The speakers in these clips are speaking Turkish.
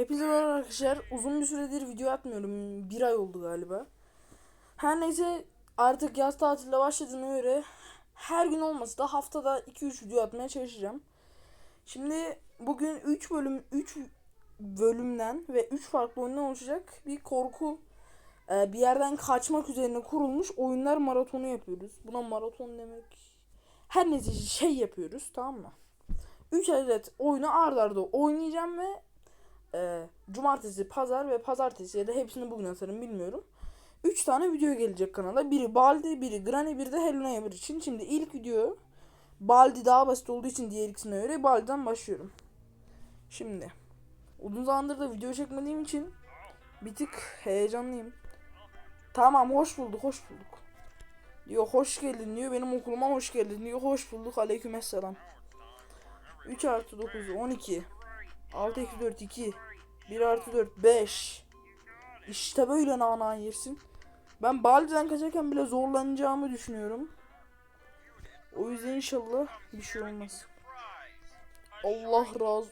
Hepinize merhaba arkadaşlar. Uzun bir süredir video atmıyorum. Bir ay oldu galiba. Her neyse artık yaz tatiline başladığına göre her gün olmasa da haftada 2-3 video atmaya çalışacağım. Şimdi bugün 3 bölüm 3 bölümden ve 3 farklı oyundan oluşacak bir korku e, bir yerden kaçmak üzerine kurulmuş oyunlar maratonu yapıyoruz. Buna maraton demek her neyse şey yapıyoruz tamam mı? 3 adet oyunu ard arda oynayacağım ve e, cumartesi, pazar ve pazartesi ya da hepsini bugün atarım bilmiyorum. 3 tane video gelecek kanala. Biri Baldi, biri Granny, biri de Hello Neighbor için. Şimdi ilk video Baldi daha basit olduğu için diğer ikisine göre Baldi'den başlıyorum. Şimdi uzun zamandır da video çekmediğim için bir tık heyecanlıyım. Tamam hoş bulduk, hoş bulduk. Diyor hoş geldin diyor. Benim okuluma hoş geldin diyor. Hoş bulduk. Aleykümselam. 3 artı 9 12 6 eksi 4 2 1 artı 4 5 İşte böyle nana yersin. Ben Baldi'den kaçarken bile zorlanacağımı düşünüyorum. O yüzden inşallah bir şey olmaz. Allah razı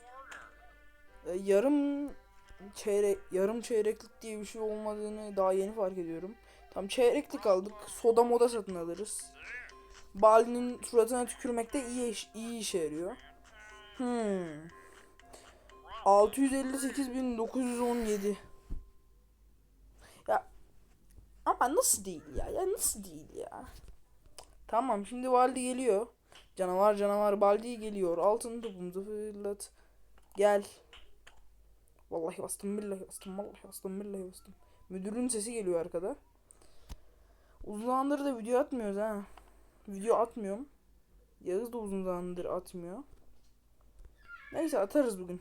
Ee, yarım çeyrek yarım çeyreklik diye bir şey olmadığını daha yeni fark ediyorum. Tam çeyreklik aldık. Soda moda satın alırız. Baldi'nin suratına tükürmekte iyi iş- iyi işe yarıyor. Hmm. 658.917 Ya ama nasıl değil ya? Ya nasıl değil ya? Tamam şimdi Baldi geliyor. Canavar canavar Baldi geliyor. Altın topumuzu fırlat. Gel. Vallahi bastım billahi bastım vallahi bastım billahi bastım. Müdürün sesi geliyor arkada. Uzun zamandır da video atmıyoruz ha. Video atmıyorum. Yağız da uzun zamandır atmıyor. Neyse atarız bugün.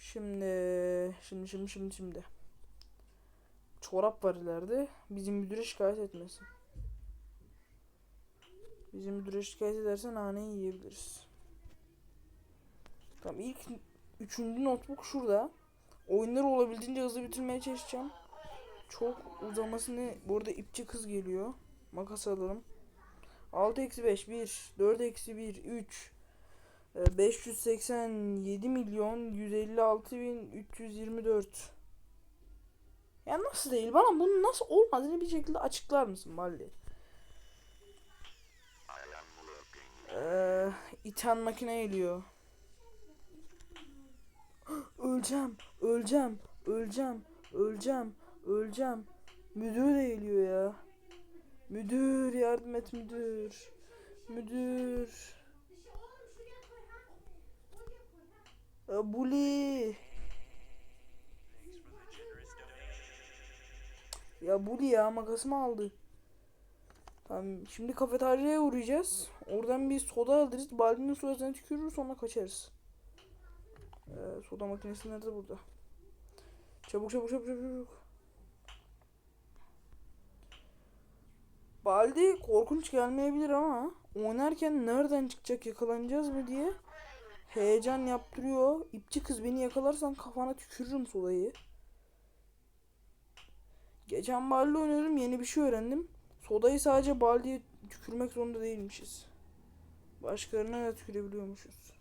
Şimdi şimdi şimdi şimdi şimdi. Çorap var ileride. Bizim müdüre şikayet etmesin. Bizim müdüre şikayet ederse naneyi yiyebiliriz. Tamam ilk üçüncü notebook şurada. Oyunları olabildiğince hızlı bitirmeye çalışacağım. Çok uzamasını bu arada ipçi kız geliyor. Makas alalım. 6 eksi 5 1 4 eksi 1 3 e, 587 milyon 156 bin 324 Ya nasıl değil? Bana bunun nasıl olmadığını bir şekilde açıklar mısın Balli? Ee, iten makine geliyor. Öleceğim, öleceğim, öleceğim, öleceğim, öleceğim. Müdür de geliyor ya. Müdür yardım et müdür. Müdür. Ya Buli. Ya Buli ya makasımı aldı. Tamam şimdi kafeteryaya uğrayacağız. Oradan bir soda alırız. Baldinin suratına tükürür sonra kaçarız. Ee, soda makinesi nerede burada? Çabuk çabuk çabuk çabuk. Baldi korkunç gelmeyebilir ama oynarken nereden çıkacak yakalanacağız mı diye heyecan yaptırıyor. İpçi kız beni yakalarsan kafana tükürürüm sodayı. Geçen Baldi oynadım yeni bir şey öğrendim. Sodayı sadece Baldi'ye tükürmek zorunda değilmişiz. Başkalarına da tükürebiliyormuşuz.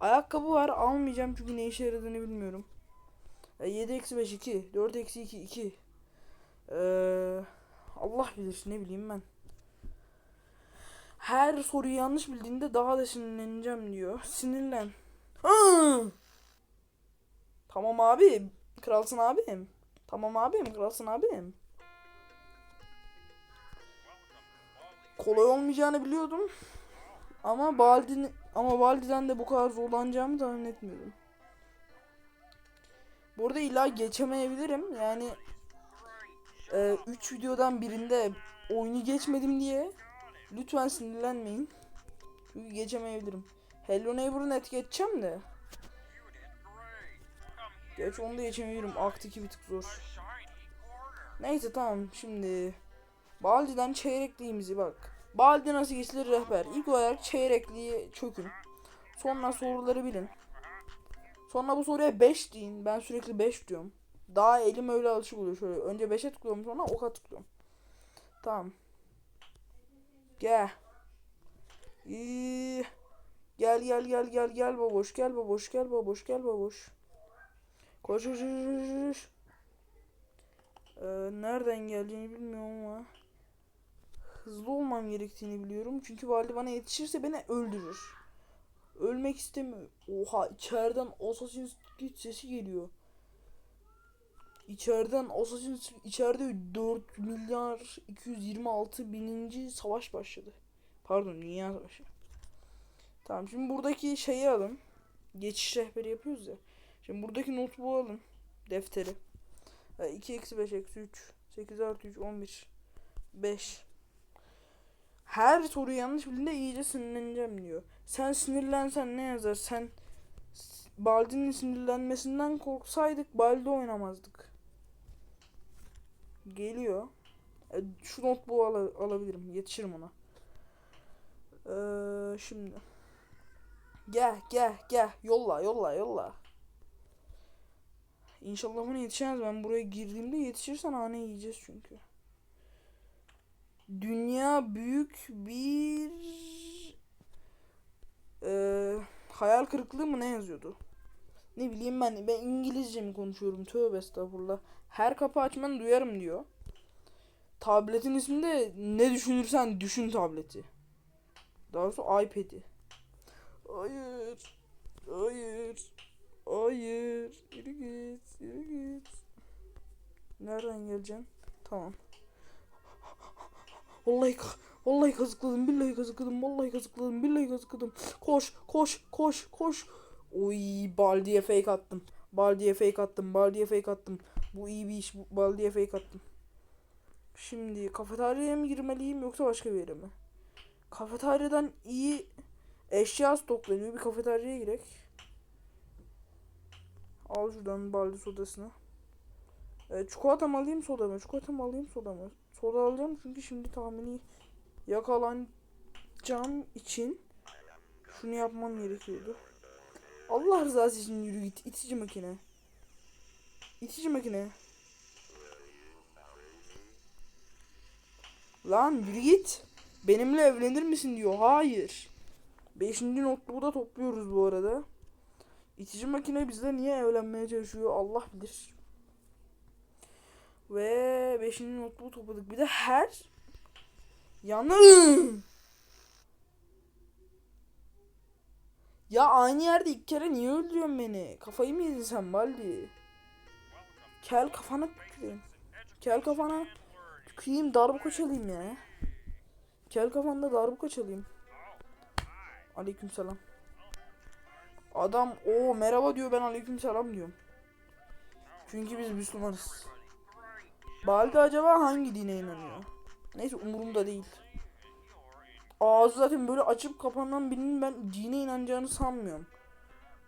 Ayakkabı var almayacağım çünkü ne işe yaradığını bilmiyorum. E, 7 eksi 5 2 4 eksi 2 2 Eee Allah bilir ne bileyim ben. Her soruyu yanlış bildiğinde daha da sinirleneceğim diyor. Sinirlen. Hı! Tamam abi. Kralsın abim. Tamam abim. Kralsın abim. Kolay olmayacağını biliyordum. Ama Baldi'nin ama Baldi'den de bu kadar zorlanacağımı tahmin etmiyordum. Burada illa geçemeyebilirim. Yani 3 videodan birinde oyunu geçmedim diye lütfen sinirlenmeyin. Çünkü geçemeyebilirim. Hello Neighbor'ı net geçeceğim de. Geç onu da geçemeyebilirim. Akt 2 bir tık zor. Neyse tamam şimdi Baldi'den çeyrekliğimizi bak. Baldi nasıl geçilir rehber. İlk olarak çeyrekliği çökün. Sonra soruları bilin. Sonra bu soruya 5 deyin. Ben sürekli 5 diyorum. Daha elim öyle alışık oluyor şöyle. Önce 5'e tıklıyorum sonra oka tıklıyorum. Tamam. Gel. İyi. Gel gel gel gel gel baboş gel baboş gel baboş gel baboş. Koş koş koş. Ee, nereden geleceğini bilmiyorum ama hızlı olmam gerektiğini biliyorum. Çünkü valide bana yetişirse beni öldürür. Ölmek istemiyorum. Oha içeriden Assassin's Creed sesi geliyor. İçeriden Assassin's içeride 4 milyar 226 bininci savaş başladı. Pardon dünya savaşı. Tamam şimdi buradaki şeyi alın. Geçiş rehberi yapıyoruz ya. Şimdi buradaki notebook'u alın. Defteri. E, 2 eksi 5 eksi 3. 8 artı 3 11. 5. Her soru yanlış bildiğinde iyice sinirleneceğim diyor. Sen sinirlensen ne yazar? Sen Baldi'nin sinirlenmesinden korksaydık Baldi oynamazdık. Geliyor. E, şu notebook'u ala- alabilirim. Yetişirim ona. Ee, şimdi. Gel gel gel. Yolla yolla yolla. İnşallah buna yetişemez. Ben buraya girdiğimde yetişirsen hane yiyeceğiz çünkü. Dünya büyük bir eee, hayal kırıklığı mı ne yazıyordu? Ne bileyim ben ben İngilizce mi konuşuyorum? Tövbe estağfurullah. Her kapı açmanı duyarım diyor. Tabletin ismi de ne düşünürsen düşün tableti. Daha doğrusu iPad'i. Hayır. Hayır. Hayır. Yürü git. Yürü git. Nereden geleceksin? Tamam. Vallahi vallahi kazıkladım. Billahi kazıkladım. Vallahi kazıkladım. Billahi kazıkladım. Koş, koş, koş, koş. Oy, Baldi'ye fake attım. Baldi'ye fake attım. Baldi'ye fake attım. Bu iyi bir iş. Baldi'ye fake attım. Şimdi kafeteryaya mı girmeliyim yoksa başka bir yere mi? Kafeteryadan iyi eşya stoklanıyor. Bir kafeteryaya girek. Al şuradan baldi sodasını. E, çikolata mı alayım soda mı? Çikolata mı alayım soda mı? Soda alacağım çünkü şimdi tahmini yakalanacağım için şunu yapmam gerekiyordu. Allah rızası için yürü git. İtici makine. İtici makine. Lan yürü git. Benimle evlenir misin diyor. Hayır. Beşinci notluğu da topluyoruz bu arada. İtici makine bizle niye evlenmeye çalışıyor Allah bilir. Ve beşinci notluğu topladık. Bir de her yanı Ya aynı yerde ilk kere niye öldürüyorsun beni? Kafayı mı yedin sen Baldi? Kel kafana tüküreyim. Kel kafana tüküreyim darbuka çalayım ya. Kel kafanda darbuka çalayım. Aleykümselam. Adam o merhaba diyor ben aleykümselam diyorum. Çünkü biz Müslümanız. Baldi acaba hangi dine inanıyor? Neyse umurumda değil. Ağzı zaten böyle açıp kapanan birinin ben dine inanacağını sanmıyorum.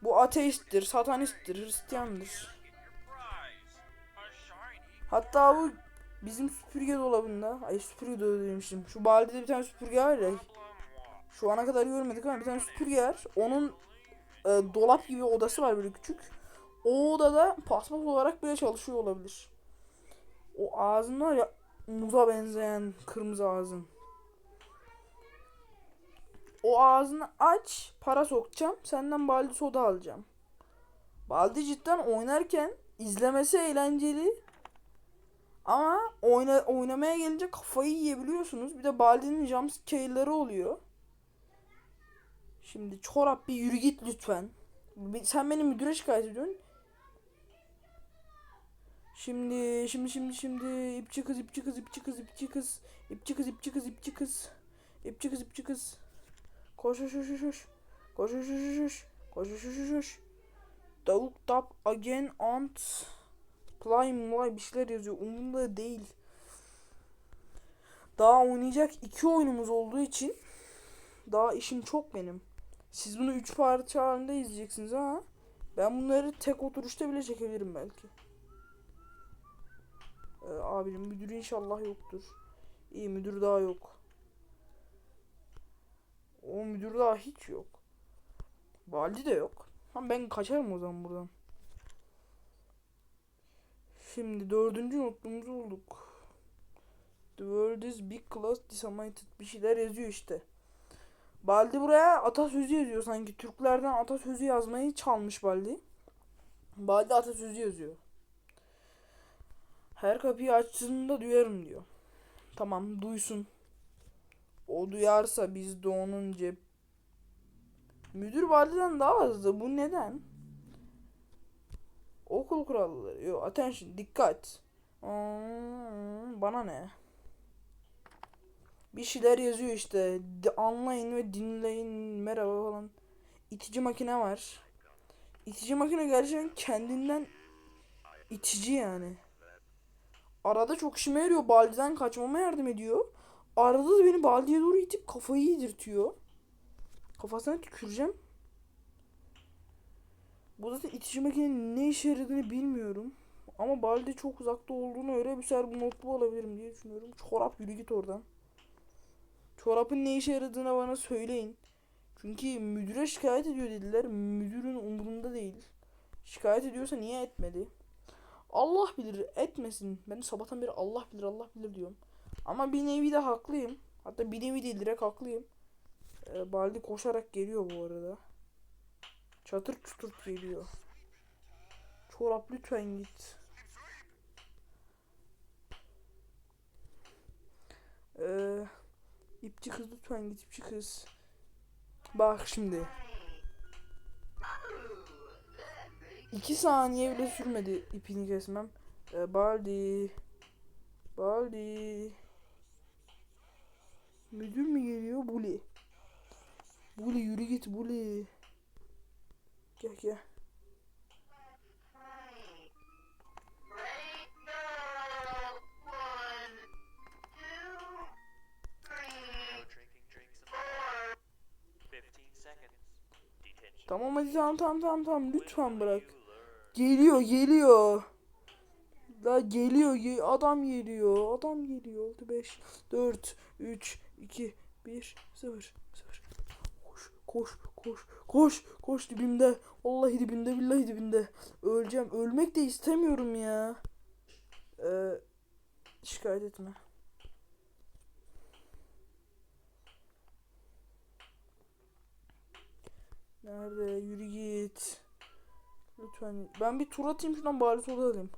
Bu ateisttir, satanisttir, Hristiyandır. Hatta bu bizim süpürge dolabında, ay süpürge dolabı demiştim. Şu Baldi'de bir tane süpürge var ya. Şu ana kadar görmedik ama bir tane süpürge var. Onun e, dolap gibi odası var böyle küçük. O odada paspas olarak bile çalışıyor olabilir. O ağzın ya muza benzeyen kırmızı ağzın. O ağzını aç, para sokacağım. Senden baldi soda alacağım. Baldi cidden oynarken izlemesi eğlenceli. Ama oyna, oynamaya gelince kafayı yiyebiliyorsunuz. Bir de Baldi'nin jumpscare'ları oluyor. Şimdi çorap bir yürü git lütfen. Sen beni müdüre şikayet ediyorsun. Şimdi şimdi şimdi şimdi ipçi kız ipçi kız ipçi kız ipçi kız ipçi kız ipçi kız ipçi kız ipçi kız ipçi kız koş koş koş koş koş koş koş koş koş koş koş koş Davuk tap again ant play mulay bir şeyler yazıyor umurumda değil daha oynayacak iki oyunumuz olduğu için daha işim çok benim siz bunu üç parça halinde izleyeceksiniz ama ben bunları tek oturuşta bile çekebilirim belki ee, abinin müdürü inşallah yoktur. İyi müdür daha yok. O müdür daha hiç yok. Valdi de yok. Ha ben kaçarım o zaman buradan. Şimdi dördüncü notumuzu bulduk. The world is big class disseminated bir şeyler yazıyor işte. Baldi buraya atasözü yazıyor sanki. Türklerden atasözü yazmayı çalmış Baldi. Baldi atasözü yazıyor. Her kapıyı açtığında duyarım diyor. Tamam duysun. O duyarsa biz de onun cep... Müdür Baldi'den daha hızlı. Bu neden? Okul kuralları. Yo attention dikkat. Hmm, bana ne? Bir şeyler yazıyor işte. De- anlayın ve dinleyin. Merhaba falan. İtici makine var. İtici makine gerçekten kendinden itici yani. Arada çok işime yarıyor. Baldi'den kaçmama yardım ediyor. Arada da beni Baldi'ye doğru itip kafayı yedirtiyor. Kafasına tüküreceğim. Bu zaten itici makinenin ne işe yaradığını bilmiyorum. Ama Baldi çok uzakta olduğunu öyle bir sefer bu notlu alabilirim diye düşünüyorum. Çorap yürü git oradan. Çorapın ne işe yaradığını bana söyleyin. Çünkü müdüre şikayet ediyor dediler. Müdürün umurunda değil. Şikayet ediyorsa niye etmedi? Allah bilir etmesin. Ben sabahtan beri Allah bilir Allah bilir diyorum. Ama bir nevi de haklıyım. Hatta bir nevi değil direkt haklıyım. Ee, Baldi koşarak geliyor bu arada. Çatır çutur geliyor. Çorap lütfen git. Ee, ipçi kız lütfen git ipçi kız. Bak şimdi. İki saniye bile sürmedi ipini kesmem. Ee, Baldi. Baldi. Müdür mü geliyor? Buli. Buli yürü git Buli. Gel gel. No drinking, drink some more. 15 seconds. Detention. Tamam hadi tamam tamam tamam tamam lütfen bırak. Geliyor geliyor. La geliyor ge- adam geliyor adam geliyor. Oldu 5 4 3 2 1 0 0 Koş koş koş koş koş dibimde. Vallahi dibimde billahi dibimde. Öleceğim. Ölmek de istemiyorum ya. Ee, şikayet etme. Nerede? Yürü git. Lütfen. Ben bir tur atayım şuradan bari soda alayım.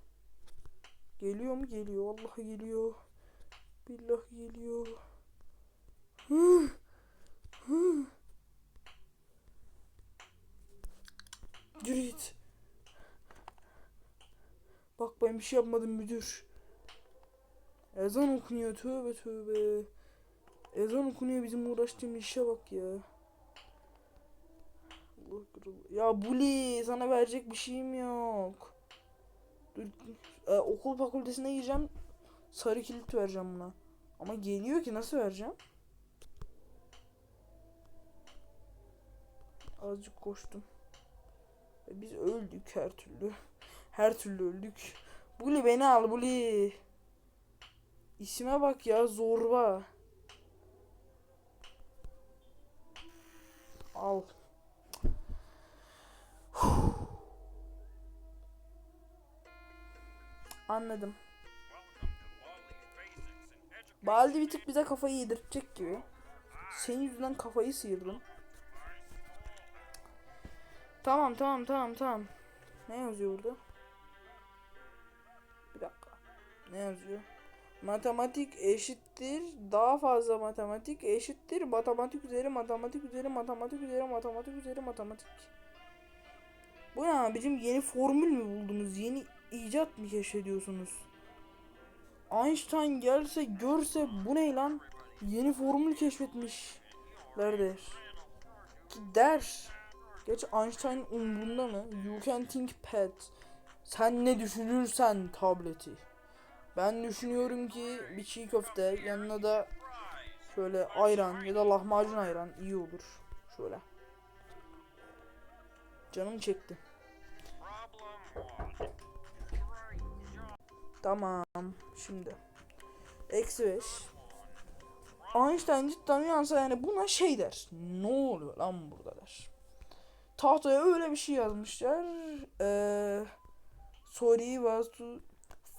Geliyor mu? Geliyor. Vallahi geliyor. Billahi geliyor. Hı. Hı. Yürü. Bak ben bir şey yapmadım müdür. Ezan okunuyor tövbe tövbe. Ezan okunuyor bizim uğraştığımız işe bak ya. Ya Buli sana verecek bir şeyim yok. Dur, e, okul fakültesine gireceğim. Sarı kilit vereceğim buna. Ama geliyor ki nasıl vereceğim? Azıcık koştum. Biz öldük her türlü. Her türlü öldük. Buli beni al Buli. İsime bak ya zorba. Al. Anladım. Baldi bir tık bize kafayı yedirtecek gibi. Senin yüzünden kafayı sıyırdım. Tamam tamam tamam tamam. Ne yazıyor burada? Bir dakika. Ne yazıyor? Matematik eşittir daha fazla matematik eşittir matematik üzeri matematik üzeri matematik üzeri matematik üzeri matematik. Bu ne bizim yeni formül mü buldunuz? Yeni icat mı keşfediyorsunuz? Einstein gelse görse bu ne lan? Yeni formül keşfetmişler der. Ki der. Geç Einstein umrunda mı? You can think pad. Sen ne düşünürsen tableti. Ben düşünüyorum ki bir çiğ köfte yanına da şöyle ayran ya da lahmacun ayran iyi olur. Şöyle. Canım çekti. Tamam. Şimdi. Eksi 5. Einstein cidden uyansa yani buna şey der. Ne oluyor lan burada der tahtaya öyle bir şey yazmışlar. Ee, sorry was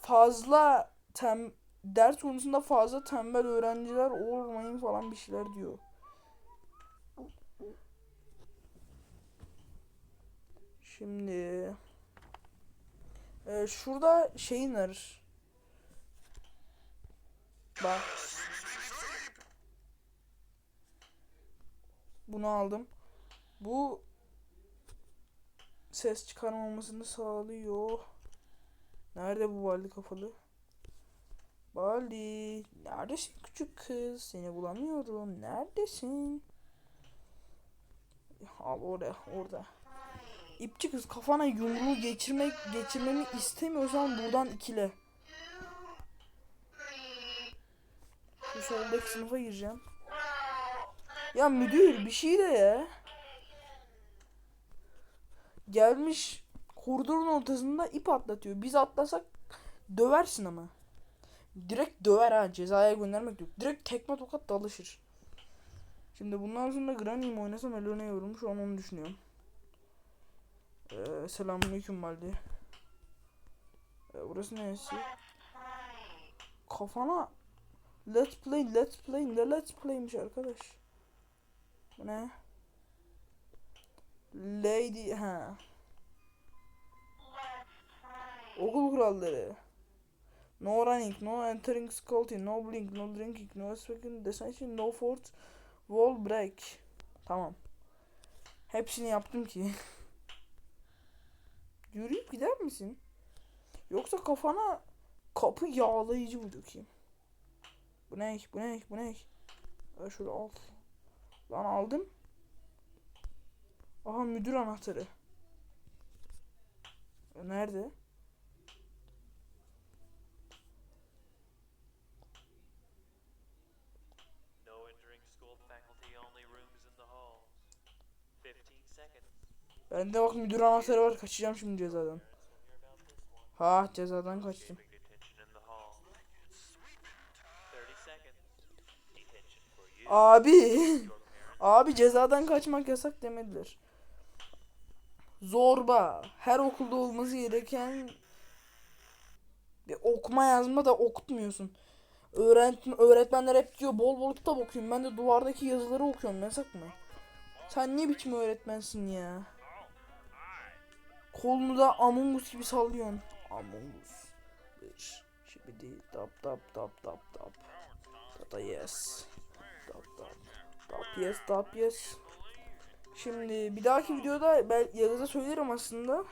fazla tem ders konusunda fazla tembel öğrenciler olmayın falan bir şeyler diyor. Şimdi ee, şurada şeyin var. Bak. Bunu aldım. Bu ses çıkarmamasını sağlıyor. Nerede bu Baldi kafalı? Baldi, neredesin küçük kız? Seni bulamıyorum. Neredesin? Al oraya, orada. İpçi kız kafana yumruğu geçirmek geçirmemi istemiyorsan buradan ikile. Şu soldaki sınıfa gireceğim. Ya müdür bir şey de ya. Gelmiş koridorun ortasında ip atlatıyor. Biz atlasak döversin ama. Direkt döver ha cezaya göndermek yok. Direkt tekme tokat dalışır. Şimdi bundan sonra Granny mi oynasam Elone yorum şu an onu düşünüyorum. Ee, selamünaleyküm Baldi. Ee, burası neresi? Kafana Let's play, let's play, ne let's play'miş arkadaş. Bu ne? Lady, ha. Okul kuralları. No running, no entering team, no blink, no drinking, no speaking, detention, no force, wall break. Tamam. Hepsini yaptım ki. Yürüyüp gider misin? Yoksa kafana kapı yağlayıcı mı dökeyim? Bu ne? Bu ne? Bu ne? Aa, şöyle al. Lan aldım. Aha müdür anahtarı. E, Nerede? No entering school faculty only rooms in the halls. 15 seconds. Bende bak müdür anahtarı var. Kaçacağım şimdi cezadan. Ha cezadan kaçtım. Escaping detention in the hall. 30 seconds. Detention for you. Abi. Abi cezadan kaçmak yasak demediler. Zorba. Her okulda olması gereken bir okuma yazma da okutmuyorsun. Öğret öğretmenler hep diyor bol bol kitap okuyun. Ben de duvardaki yazıları okuyorum. Yasak mı? Sen ne biçim öğretmensin ya? Kolunu da Among Us gibi sallıyorsun. Among Us. Bir. Şimdi. Tap tap tap tap tap. Tata yes. Tap tap. Tap yes tap yes. Şimdi bir dahaki videoda ben Yağız'a söylerim aslında.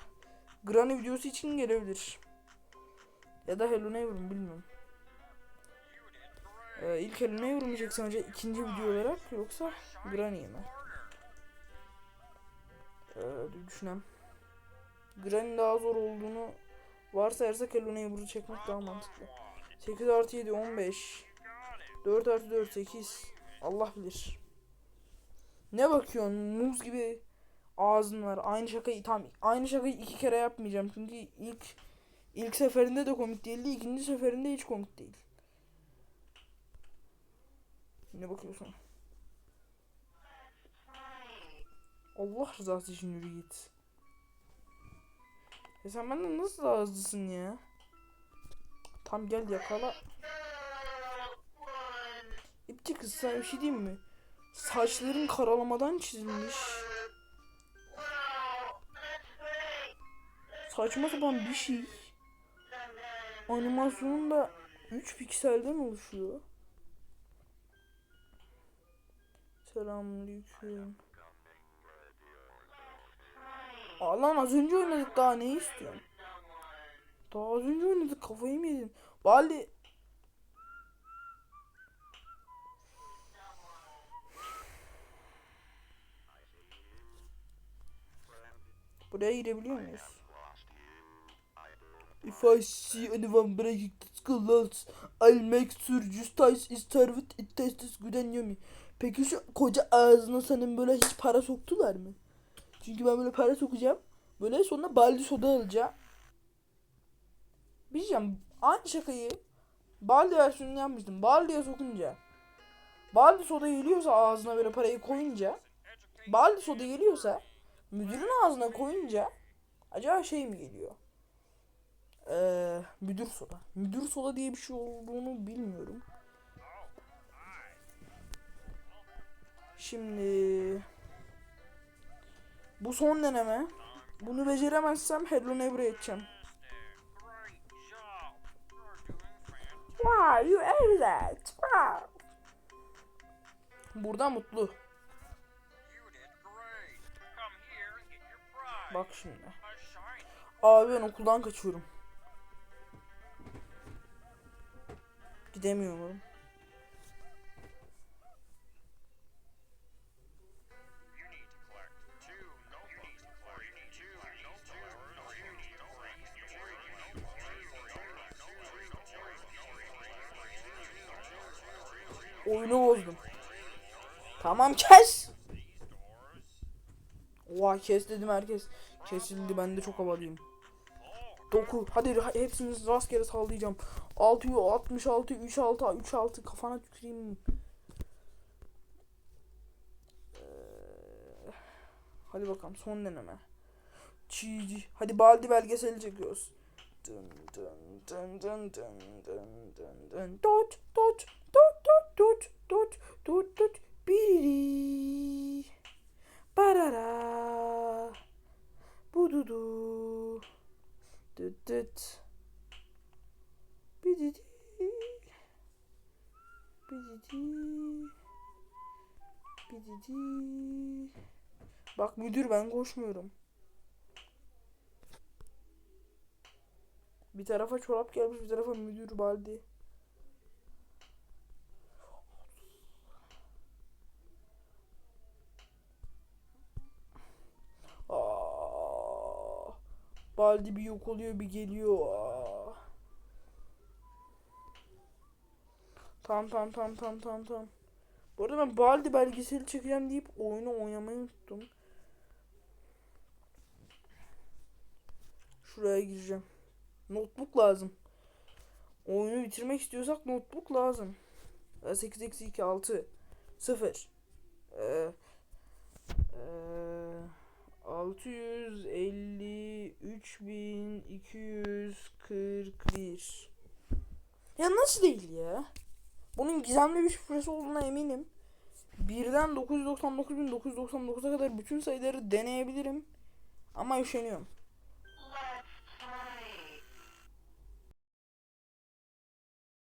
Granny videosu için gelebilir. Ya da Hello Neighbor'ım bilmiyorum. Ee, ilk Hello Neighbor mu önce ikinci video olarak yoksa Granny'yi mi? Ee, düşünem. Granny daha zor olduğunu varsayarsak Hello Neighbor'ı çekmek daha mantıklı. 8 artı 7 15 4 artı 4 8 Allah bilir. Ne bakıyorsun? Muz gibi ağzın var. Aynı şakayı tam aynı şakayı iki kere yapmayacağım çünkü ilk ilk seferinde de komik değildi, ikinci seferinde hiç komik değil. Ne bakıyorsun? Allah rızası için yürü git. Ya sen benden nasıl daha hızlısın ya? Tam gel yakala. İpçi kız sana bir şey diyeyim mi? Saçların karalamadan çizilmiş. Saçma sapan bir şey. Animasyonun da 3 pikselden oluşuyor. Selamünaleyküm. Aa lan az önce oynadık daha ne istiyorsun? Daha az önce oynadık kafayı mı yedin? Bali Buraya girebiliyor muyuz? If I see anyone breaking the laws, I'll make sure justice is served. It tastes good and yummy. Peki şu koca ağzına senin böyle hiç para soktular mı? Çünkü ben böyle para sokacağım. Böyle sonra baldi soda alacağım. Bir diyeceğim. Aynı şakayı baldi versiyonunu yapmıştım. Baldiye sokunca. Baldi soda geliyorsa ağzına böyle parayı koyunca. Baldi soda geliyorsa müdürün ağzına koyunca acaba şey mi geliyor? Ee, müdür soda. Müdür soda diye bir şey olduğunu bilmiyorum. Şimdi bu son deneme. Bunu beceremezsem Hello Neighbor'a edeceğim. Wow, you ate that. Wow. Burada mutlu. Bak şimdi. Abi ben okuldan kaçıyorum. Gidemiyorum. Oyunu bozdum. Tamam kes. Oha kes dedim herkes. Kesildi ben de çok havalıyım. 9 hadi hepsini rastgele sallayacağım. 6 66 3 6 3 6 kafana tüküreyim. Ee, Hadi bakalım son deneme. Çiğ. Hadi baldi belgeseli çekiyoruz. Dın dın dın dın dın dın dın dın. Dot dot dot dot dot dot dot dot biri. Bududu. Düt düt. Bididi. Bididi. Bididi. Bak müdür ben koşmuyorum. Bir tarafa çorap gelmiş bir tarafa müdür baldi. Aa, baldi bir yok oluyor bir geliyor. Aa. Tamam tamam tamam tamam tamam tamam. Bu arada ben Baldi belgeseli çekeceğim deyip oyunu oynamayı unuttum. Şuraya gireceğim. Notebook lazım. Oyunu bitirmek istiyorsak notebook lazım. 8 eksi 2 6 0 ee, ee, 653.241 Ya nasıl değil ya? Bunun gizemli bir şifresi olduğuna eminim. Birden 999.999'a kadar bütün sayıları deneyebilirim. Ama üşeniyorum.